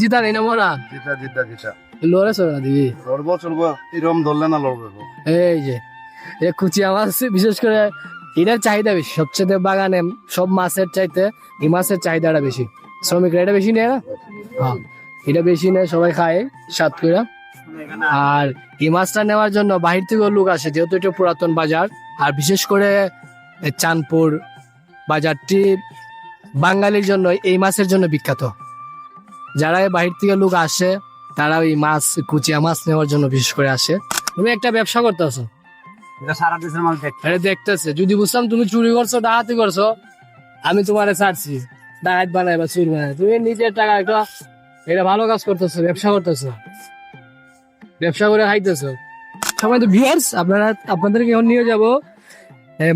জিতা নেই না মোরা? জিতা জিতা জিতা। লড়ে চলে দিবি। লড়বো চলবো এরম ধরলে না লড়বো এই যে এই কুচিয়া মাছ বিশেষ করে এটার চাহিদা বেশি সবচেয়ে বাগানে সব মাছের চাইতে এই মাছের চাহিদাটা বেশি। শ্রমিকরা এটা বেশি নেয় না? হ্যাঁ এটা বেশি নেয় সবাই খায় সাত করে। আর এই মাছটা নেওয়ার জন্য বাহির থেকেও লোক আসে যেহেতু এটা পুরাতন বাজার। আর বিশেষ করে চাঁদপুর বাজারটি বাঙালির জন্য এই মাছের জন্য বিখ্যাত। যারা এই বাহির থেকে লোক আসে তারা ওই মাছ কুচিয়া মাছ নেওয়ার জন্য বিশেষ করে আসে। তুমি একটা ব্যবসা করতেছো সারা দেশের মাল এটা দেখতেছে। যদি বুঝতাম তুমি চুরি করছ ডাকাতি করছ আমি তোমারে ছাড়ছি। ডাকাত বানাই বা চুরি বানাই তুমি নিজের টাকা একটা এটা ভালো কাজ করতেছো ব্যবসা করতেছো। ব্যবসা করে খাইতেছো। সবাই তো ভিউয়ার্স আপনারা আপনাদেরকে এখন নিয়ে যাব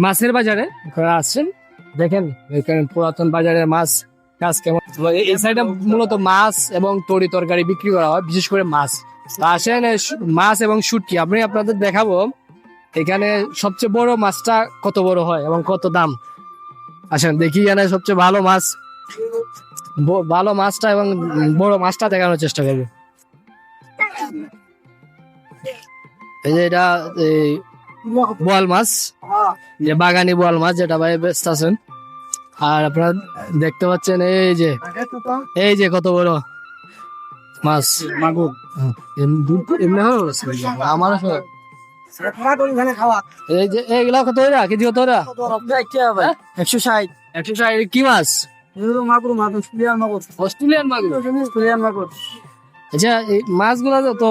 মাছের বাজারে। আসছেন দেখেন এখানে পুরাতন বাজারের মাছ কাজ কেমন? এই- সাইডে মূলত মাছ এবং তরি তরকারি বিক্রি করা হয়, বিশেষ করে মাছ। আসেন মাছ এবং শুটকি। আপনি আপনাদের দেখাবো, এখানে সবচেয়ে বড় মাছটা কত বড় হয় এবং কত দাম। আসেন, দেখি এখানে সবচেয়ে ভালো মাছ। ভালো মাছটা এবং বড় মাছটা দেখানোর চেষ্টা করবে। এই যে এটা, এই বোয়াল মাছ, যে বাগানি বোয়াল মাছ যেটা ভাই ব্যস্ত আছেন। আর আপনারা দেখতে পাচ্ছেন এই যে এই যে কত বড় মাছ। মাগুর এমনি হয় সব- খাওয়া এই যে এইগুলা কত কেজি কত ওরা একশো ষাট। একশো ষাট কি মাছ? মাগুর মাগুর অস্ট্রেলিয়ান মাগুর। আচ্ছা এই মাছগুলো তো তো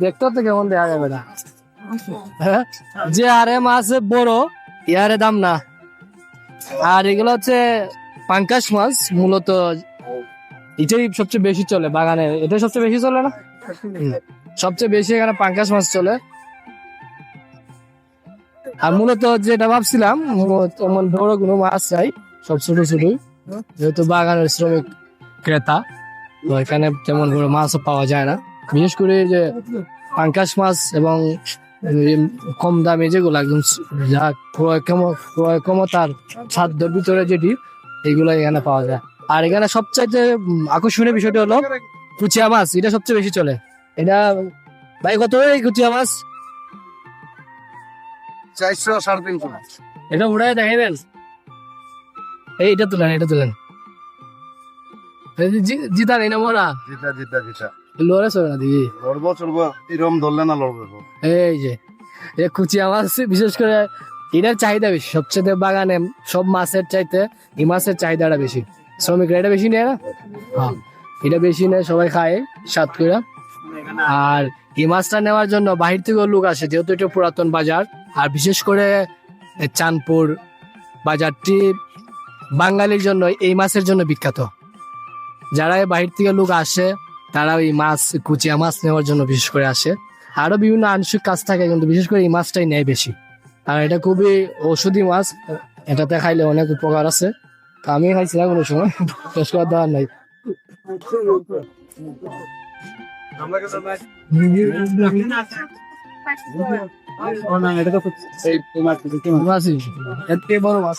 দেখতে তো কেমন দেখা যাবে না। হ্যাঁ? যে আরে মাছ বড় ইয়ারে দাম না। আর এগুলো হচ্ছে পাঙ্কাশ মাছ, মূলত এটাই সবচেয়ে বেশি চলে বাগানে। এটা সবচেয়ে বেশি চলে না? সবচেয়ে বেশি এখানে পাঙ্কাশ মাছ চলে। আর মূলত যেটা ভাবছিলাম তেমন বড় কোনো মাছ চাই সব ছোট ছোটই, যেহেতু বাগানের শ্রমিক ক্রেতা, তো এখানে তেমন বড় মাছও পাওয়া যায় না। বিশেষ করে যে পাঙ্কাশ মাছ এবং কম দামে যেগুলো একদম যা ক্রয় ক্রয় ক্ষমতার সাধ্যের ভিতরে যেটি এইগুলো এখানে পাওয়া যায়। আর এখানে সবচাইতে আকর্ষণীয় বিষয়টি হলো কুচিয়া মাছ এটা সবচেয়ে বেশি চলে। এটা ভাই কত এই কুচিয়া মাছ? চারশো সাড়ে তিনশো এটা উড়াই দেখাইবেন? এই এটা তুলেন এটা তুলেন। জিতা নেই না মোরা? জিতা জিতা জিতা। লড়ে চলে না দিবি? লড়বো চলবো এরম ধরলে না লড়বো এই যে এই কুচিয়া মাছ বিশেষ করে এটার চাহিদা বেশি। সবচেয়ে বাগানে সব মাছের চাইতে এই মাছের চাহিদাটা বেশি। শ্রমিকরা এটা বেশি নেয় না? হ্যাঁ এটা বেশি নেয় সবাই খায় সাত করে। আর এই মাছটা নেওয়ার জন্য বাহির থেকেও লোক আসে যেহেতু এটা পুরাতন বাজার। আর বিশেষ করে চাঁদপুর বাজারটি বাঙালির জন্য এই মাছের জন্য বিখ্যাত। যারা বাহির থেকে লোক আসে তারা ওই মাছ, কুচিয়া মাছ নেওয়ার জন্য বিশেষ করে আসে। আরও বিভিন্ন আংশিক কাজ থাকে, কিন্তু বিশেষ করে এই মাছটাই নেয় বেশি। আর এটা খুবই ঔষধি মাছ, এটাতে খাইলে অনেক উপকার আছে। আমি খাইছিলাম কোনো সময় টেস্ট করার দেওয়ার নাই। এই বড় মাছ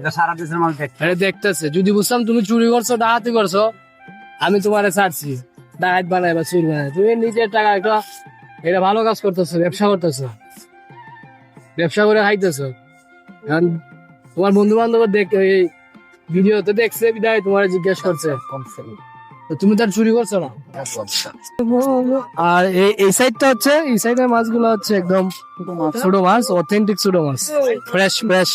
এটা সারা দেশের দেখতে এটা দেখতেছে। যদি বুঝতাম তুমি চুরি করছ করছ আমি তোমারে ছাড়ছি। ডাকাত বানাই বা চুরি বানাই তুমি নিজের টাকা একটা এটা ভালো কাজ করতেছো ব্যবসা করতেছো। ব্যবসা করে খাইতেছো। এখন তোমার বন্ধু বান্ধব দেখ এই ভিডিওতে দেখছে বিদায় তোমার জিজ্ঞেস করছে। তো তুমি তার চুরি করছ না? আর এই এই সাইডটা হচ্ছে এই সাইডের মাছগুলো হচ্ছে একদম ছোট মাছ। অথেন্টিক ছোট মাছ। Fresh fresh